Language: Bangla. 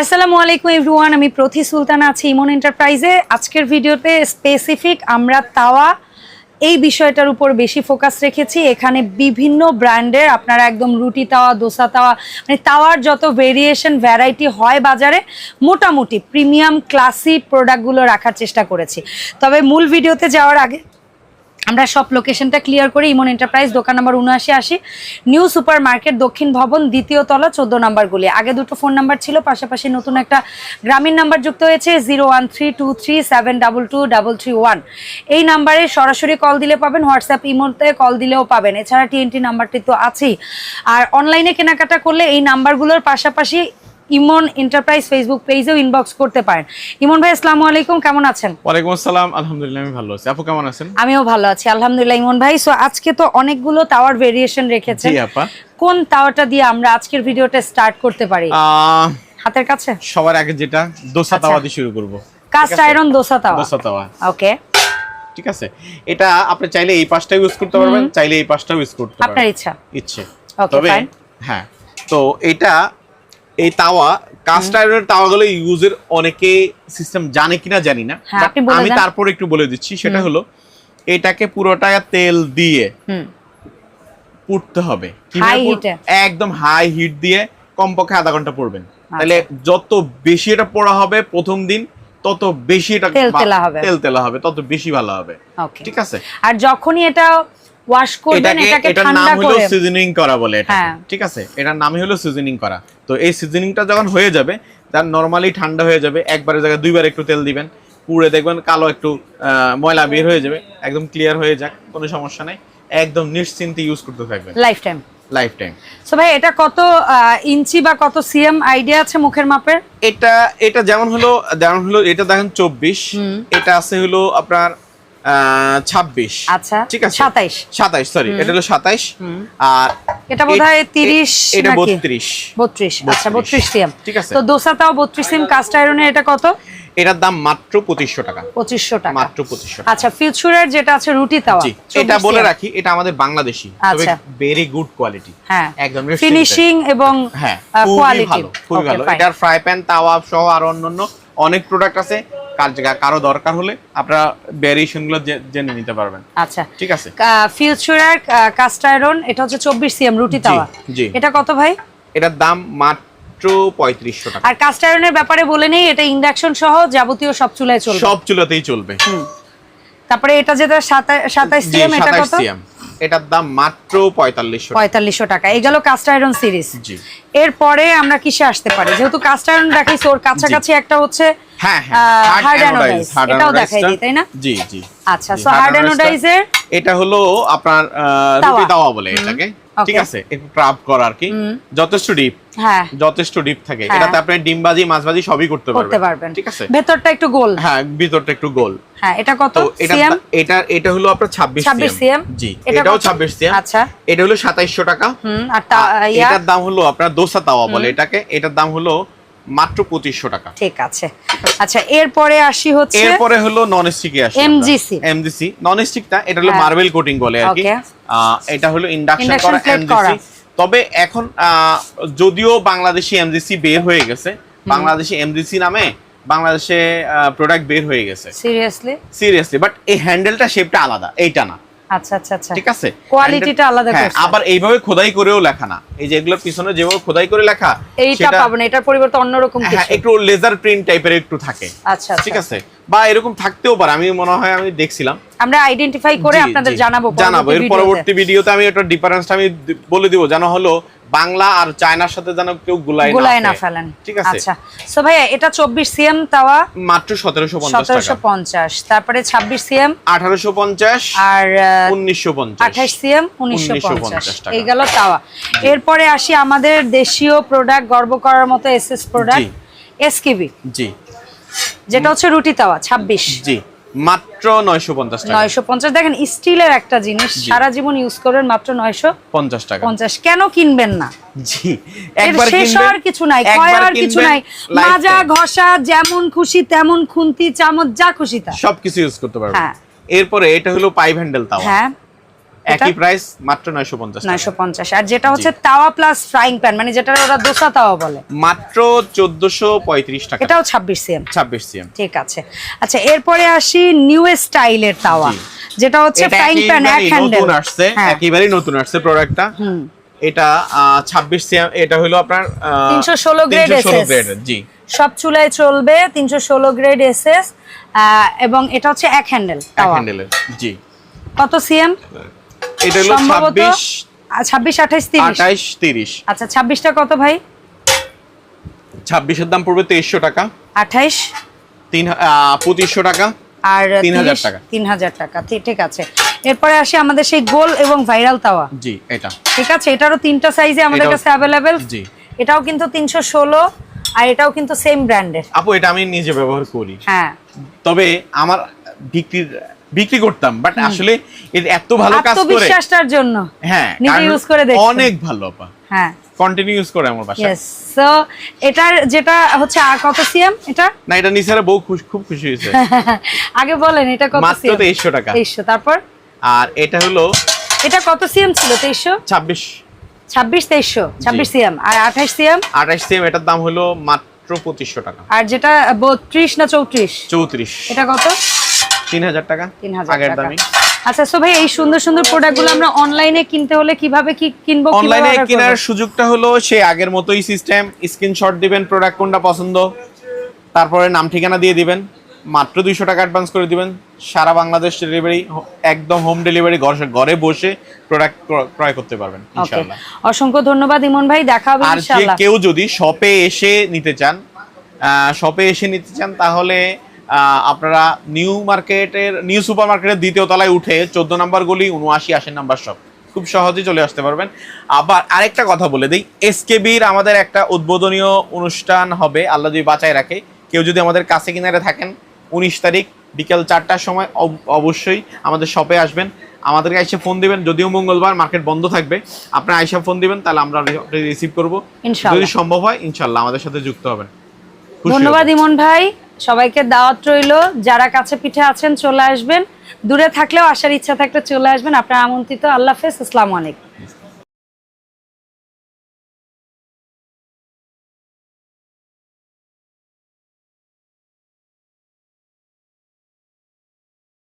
আসসালামু আলাইকুম এভরিওয়ান, আমি প্রতি সুলতান আছি ইমন এন্টারপ্রাইজে। আজকের ভিডিওতে স্পেসিফিক আমরা তাওয়া এই বিষয়টার উপর বেশি ফোকাস রেখেছি। এখানে বিভিন্ন ব্র্যান্ডের আপনারা একদম রুটি তাওয়া, দোসা তাওয়া মানে তাওয়ার যত ভেরিয়েশন ভ্যারাইটি হয় বাজারে, মোটামুটি প্রিমিয়াম ক্লাসি প্রোডাক্টগুলো রাখার চেষ্টা করেছি। তবে মূল ভিডিওতে যাওয়ার আগে আমরা সব লোকেশনটা ক্লিয়ার করে ইমন এন্টারপ্রাইজ দোকান নম্বর উনআশি আশি নিউ সুপার মার্কেট দক্ষিণ ভবন, দ্বিতীয় তলা, চোদ্দ নাম্বারগুলি আগে দুটো ফোন নাম্বার ছিল, পাশাপাশি নতুন একটা গ্রামীণ নাম্বার যুক্ত হয়েছে zero one three two three seven double two double three one এই নাম্বারে সরাসরি কল দিলে পাবেন হোয়াটসঅ্যাপ ইমোতে কল দিলেও পাবেন। এছাড়া টিএনটি নাম্বারটি তো আছেই। আর অনলাইনে কেনাকাটা করলে এই নাম্বারগুলোর পাশাপাশি ইমন এন্টারপ্রাইজ ফেসবুক পেজেও ইনবক্স করতে পারেন। ইমন ভাই আসসালামু আলাইকুম কেমন আছেন? ওয়ালাইকুম আসসালাম আলহামদুলিল্লাহ আমি ভালো আছি। আপু কেমন আছেন? আমিও ভালো আছি আলহামদুলিল্লাহ ইমন ভাই। সো আজকে তো অনেকগুলো টাওয়ার ভেরিয়েশন রেখেছেন। জি আপা। কোন টাওয়ারটা দিয়ে আমরা আজকের ভিডিওটা স্টার্ট করতে পারি? হাতের কাছে? সবার আগে যেটা দোসা আচ্ছা। তাওয়া দিয়ে শুরু করব। কাস্ট আয়রন দোসা তাওয়া দোসা তাওয়া ওকে ঠিক আছে? এটা আপনি চাইলে এই পাশটা ইউজ করতে পারবেন চাইলে এই পাশটাও ইউজ করতে পারবেন। আপনার ইচ্ছা। ইচ্ছে তবে হ্যাঁ। তো এটা এই তাওয়া কাস্ট আয়রনের তাওয়াগুলো ইউজের অনেকে সিস্টেম জানে কিনা জানি না। হ্যাঁ, আমি তারপর একটু বলে দিচ্ছি সেটা হলো এটাকে পুরোটা তেল দিয়ে পুড়তে হবে? একদম হাই হিট দিয়ে কমপক্ষে আধা ঘণ্টা পড়বেন। আচ্ছা। তাহলে যত বেশি এটা পড়া হবে প্রথম দিন তত বেশি এটা তেল তেলা হবে। তত বেশি ভালো হবে। ঠিক আছে? আর যখনই এটা ওয়াশ করবেন এটাকে ঠান্ডা হলো সিজনিং করা বলে এটা হ্যাঁ। ঠিক আছে? এটার নামই হলো সিজনিং করা। তো এই সিজনিংটা যখন হয়ে যাবে তার নরমালি ঠান্ডা হয়ে যাবে একবারের জায়গায় দুইবার একটু তেল দিবেন পুড়ে দেখবেন কালো একটু ময়লা বের হয়ে যাবে একদম ক্লিয়ার হয়ে যাক কোনো সমস্যা নাই একদম নিশ্চিন্তে ইউজ করতে থাকবেন। Life time life time so ভাই এটা কত ইঞ্চি বা কত সিএম আইডিয়া আছে মুখের মাপের? এটা এটা যেমন হলো যেমন হলো এটা দেখেন চব্বিশ এটা আছে হলো আপনার ছাব্বিশ। আচ্ছা ঠিক আছে? 27 সাতাইশ সরি এটা হলো সাতাইশ। আর এটা বোধহয় 30 এটা? বত্রিশ। বত্রিশ আচ্ছা 32 বত্রিশ সিএম। ঠিক আছে। তো দোসা তাও বত্রিশ সিএম কাস্ট আয়রনের এটা কত? এটার দাম মাত্র পঁচিশশো টাকা। পঁচিশশো টাকা। মাত্র পঁচিশশো আচ্ছা ফিউচারের যেটা আছে রুটি তাওয়া। এটা বলে রাখি এটা আমাদের বাংলাদেশি। তবে। ভেরি গুড কোয়ালিটি হ্যাঁ। একদম ফিনিশিং এবং হ্যাঁ কোয়ালিটি ভালো খুবই ভালো। এটার ফ্রাই প্যান তাওয়া সহ আর অন্যান্য অনেক প্রোডাক্ট আছে। কার জায়গা কারও দরকার হলে আপনারা ভ্যারিয়েশনগুলো জেনে নিতে পারবেন। আচ্ছা। ঠিক আছে? ফিউচারের কাস্ট আয়রন এটা হচ্ছে চব্বিশ সিএম রুটি তাওয়া। এটা কত ভাই? এটার দাম মাত্র পঁয়ত্রিশশো টাকা। আর কাস্ট আয়রনের ব্যাপারে বলে নেই এটা ইন্ডাকশন সহ যাবতীয় সব চুলায় চলবে। সব চুলাতেই চলবে। তারপরে এটা যেটা সাতাইশ সিএম এটা কত? এটার দাম মাত্র পঁয়তাল্লিশশো পঁয়তাল্লিশশো টাকা। এই গেল কাস্ট আয়রন সিরিজ। এরপরে আমরা কিসে আসতে পারি? যেহেতু কাস্ট আয়রন দেখাইছি ওর কাছাকাছি একটা হচ্ছে হ্যাঁ হ্যাঁ। hard hard anodize, anodize hard এটাও দেখাই দিই, তাই না? জি জি। আচ্ছা সো হার্ড অ্যানোডাইজের এটা হলো আপনার রুটি। তাওয়া বলে এটাকে। ঠিক. আছে? একটু করা আর কি। যথেষ্ট ডিপ হ্যাঁ। যথেষ্ট ডিপ থাকে। হ্যাঁ। এটাতে আপনি ডিমবাজি মাছবাজি সবই করতে করতে পারবেন। পারবেন। ঠিক আছে? ভেতরটা একটু গোল। হ্যাঁ ভিতরটা একটু গোল। হ্যাঁ এটা কত? এটা সিএম? এটা এটা হলো আপনার 26 26 সিএম? জি এটাও কত? 26 সিএম। আচ্ছা। এটা হলো 2700 টাকা। হুম আর এটার দাম হলো আপনার দোসা তাওয়া বলে এটাকে। এটার দাম হলো মাত্র 2500 টাকা। ঠিক আছে। আচ্ছা এরপরে আসি হচ্ছে এরপরে হলো নন স্টিকে আসে MGC এমজিসি নন স্টিকটা এটা হলো হ্যাঁ। মার্বেল কোটিং বলে আর কি। এটা হলো ইন্ডাকশন করা এমজিসি তবে এখন যদিও বাংলাদেশি এমজিসি বের হয়ে গেছে বাংলাদেশি এমজিসি নামে বাংলাদেশে প্রোডাক্ট বের হয়ে গেছে। সিরিয়াসলি সিরিয়াসলি বাট এই হ্যান্ডেলটা শেপটা আলাদা এইটা না। আচ্ছা আচ্ছা আচ্ছা। ঠিক আছে? Quality-টা আলাদা হ্যাঁ, করছে। আবার এইভাবে খোদাই করেও লেখা না। এই যে এগুলোর পিছনে যেভাবে খোদাই করে লেখা এইটা পাবেন এটার পরিবর্তে অন্যরকম হ্যাঁ কিছু। একটু লেজার প্রিন্ট টাইপের একটু থাকে। আচ্ছা ঠিক আছে? বা এরকম থাকতেও পারে আমি মনে হয় আমি দেখছিলাম। আমরা আইডেন্টিফাই করে আপনাদের জানাব জানাব। এর পরবর্তী ভিডিওতে। ভিডিওতে আমি এটা ডিফারেন্সটা আমি বলে দিব জানা হলো বাংলা আর চায়নার সাথে যেন কেউ গুলাই গোলায় না ফেলেন। ঠিক আছে। আচ্ছা। সো ভাইয়া এটা চব্বিশ সিএম তাওয়া মাত্র সতেরোশো পঞ্চাশ সতেরোশো টাকা পঞ্চাশ। তারপরে ছাব্বিশ সিএম। আঠারোশো পঞ্চাশ আর উনিশশো পঞ্চাশ। আঠাশ সিএম উনিশশো 1950 পঞ্চাশ টাকা। এই গেল তাওয়া। এরপরে আসি আমাদের দেশীয় প্রোডাক্ট গর্ব করার মতো S S product. S K B জি। যেটা হচ্ছে রুটি তাওয়া ছাব্বিশ। জি। মাত্র নয়শো পঞ্চাশ টাকা। নয়শো পঞ্চাশ। দেখেন স্টিলের একটা জিনিস সারা জীবন ইউজ করবেন মাত্র নয়শো পঞ্চাশ টাকা। পঞ্চাশ। কেন কিনবেন না? জি একবার শেষ কিনবেন, হওয়ার কিছু নাই আর কিছু নাই। মাজা ঘষা যেমন খুশি তেমন খুন্তি চামচ যা খুশি তা। সবকিছু ইউজ করতে পারবেন। হ্যাঁ। এরপরে এটা হলো পাইপ হ্যান্ডেল তাওয়া। হ্যাঁ। একই প্রাইস মাত্র নয়শো পঞ্চাশ নয়শো পঞ্চাশ। আর যেটা হচ্ছে তাওয়া প্লাস ফ্রাইং প্যান মানে যেটা ওরা দোসা তাওয়া বলে। মাত্র চোদ্দশো পঁয়ত্রিশ টাকা। এটাও ছাব্বিশ সিএম ছাব্বিশ সিএম ঠিক আছে। আচ্ছা এরপরে আসি নিউ স্টাইলের তাওয়া। যেটা হচ্ছে ফ্রাইং প্যান এক হ্যান্ডেল নতুন আসছে হ্যাঁ। একেবারেই নতুন আসছে প্রোডাক্টটা হুম। এটা ছাব্বিশ সিএম এটা হলো আপনার 316 grade ষোলো SS গ্রেডের জি। সব চুলায় চলবে তিনশো ষোলো গ্রেড এসএস এবং এটা হচ্ছে এক হ্যান্ডেল এক হ্যান্ডেলের জি। কত সিএম এটা হলো সম্ভবত ছাব্বিশ ছাব্বিশ আঠাইশ তিরিশ। আঠাইশ তিরিশ। আচ্ছা ছাব্বিশটা কত ভাই? ছাব্বিশের দাম পড়বে তেইশশো টাকা। আঠাইশ তিন পঁচিশশো টাকা। আর 3000 টাকা। তিন হাজার টাকা। ঠিক আছে। এরপরে আসি আমাদের সেই গোল এবং ভাইরাল তাওয়া। জি এটা। ঠিক আছে এটারও তিনটা সাইজে আমাদের কাছে অ্যাভেলেবেল জি। এটাও কিন্তু তিনশো ষোলো আর এটাও কিন্তু সেম ব্র্যান্ডের আপু এটা আমি নিজে ব্যবহার করি। হ্যাঁ। তবে আমার বিক্রির বিক্রি করতাম বাট আসলে এর এত ভালো কাজ করে আত্মবিশ্বাসটার জন্য। হ্যাঁ নিজে use করে দেখছেন। অনেক ভালো আপা। হ্যাঁ। কন্টিনিউ ইউজ করে আমার বাসায়। ইয়েস সো এটার যেটা হচ্ছে আর কত সিএম এটা? না এটা নিসারা বউ খুশ খুব খুশি হয়েছে। আগে বলেন এটা কত সিএম মাত্র সিএম? তেইশশো টাকা। তেইশশো তারপর? আর এটা হলো এটা কত সিএম ছিল তেইশশো? ছাব্বিশ। ছাব্বিশ তেইশশো। ছাব্বিশ সিএম। আর আঠাশ সিএম? আঠাশ সিএম এটার দাম হলো মাত্র পঁচিশশো টাকা। আর যেটা বত্রিশ না চৌত্রিশ? চৌত্রিশ। এটা কত? তিন হাজার টাকা তিন হাজার আগের টাকা। দামই আচ্ছা সো ভাই এই সুন্দর সুন্দর প্রোডাক্টগুলো আমরা অনলাইনে কিনতে হলে কীভাবে কি কিনবো অনলাইনে কেনার সুযোগটা হলো সে আগের মতোই সিস্টেম স্ক্রিনশট দিবেন প্রোডাক্ট কোনটা পছন্দ তারপরে নাম ঠিকানা দিয়ে দিবেন মাত্র দুইশো টাকা অ্যাডভান্স করে দিবেন সারা বাংলাদেশ ডেলিভারি একদম হোম ডেলিভারি ঘরে ঘরে বসে প্রোডাক্ট ক্রয় করতে পারবেন ইনশাআল্লাহ। অসংখ্য ধন্যবাদ ইমন ভাই দেখা হবে আর কেউ যদি শপে এসে নিতে চান শপে এসে নিতে চান তাহলে আপনারা নিউ মার্কেটের নিউ সুপার মার্কেটের দ্বিতীয় তলায় উঠে চোদ্দ নাম্বার গলি উনআশি আশি নাম্বার শপ খুব সহজেই চলে আসতে পারবেন। আবার আরেকটা কথা বলে দিই এসকেবির আমাদের একটা উদ্বোধনীয় অনুষ্ঠান হবে আল্লাহ যদি বাঁচায় রাখে কেউ যদি আমাদের কাছে কিনারে থাকেন উনিশ তারিখ বিকেল চারটার সময় অব- অবশ্যই আমাদের শপে আসবেন। আমাদেরকে এসে ফোন দিবেন যদিও মঙ্গলবার মার্কেট বন্ধ থাকবে আপনারা আইসা ফোন দিবেন তাহলে আমরা রিসিভ করব। যদি সম্ভব হয় ইনশাল্লাহ আমাদের সাথে যুক্ত হবেন। ধন্যবাদ ইমন ভাই। সবাইকে দাওয়াত রইল। যারা কাছে পিঠে আছেন চলে আসবেন। দূরে থাকলেও আসার ইচ্ছা থাকলে চলে আসবেন। আপনার আমন্ত্রিত। আল্লাহ হাফেজ। আসসালামু আলাইকুম।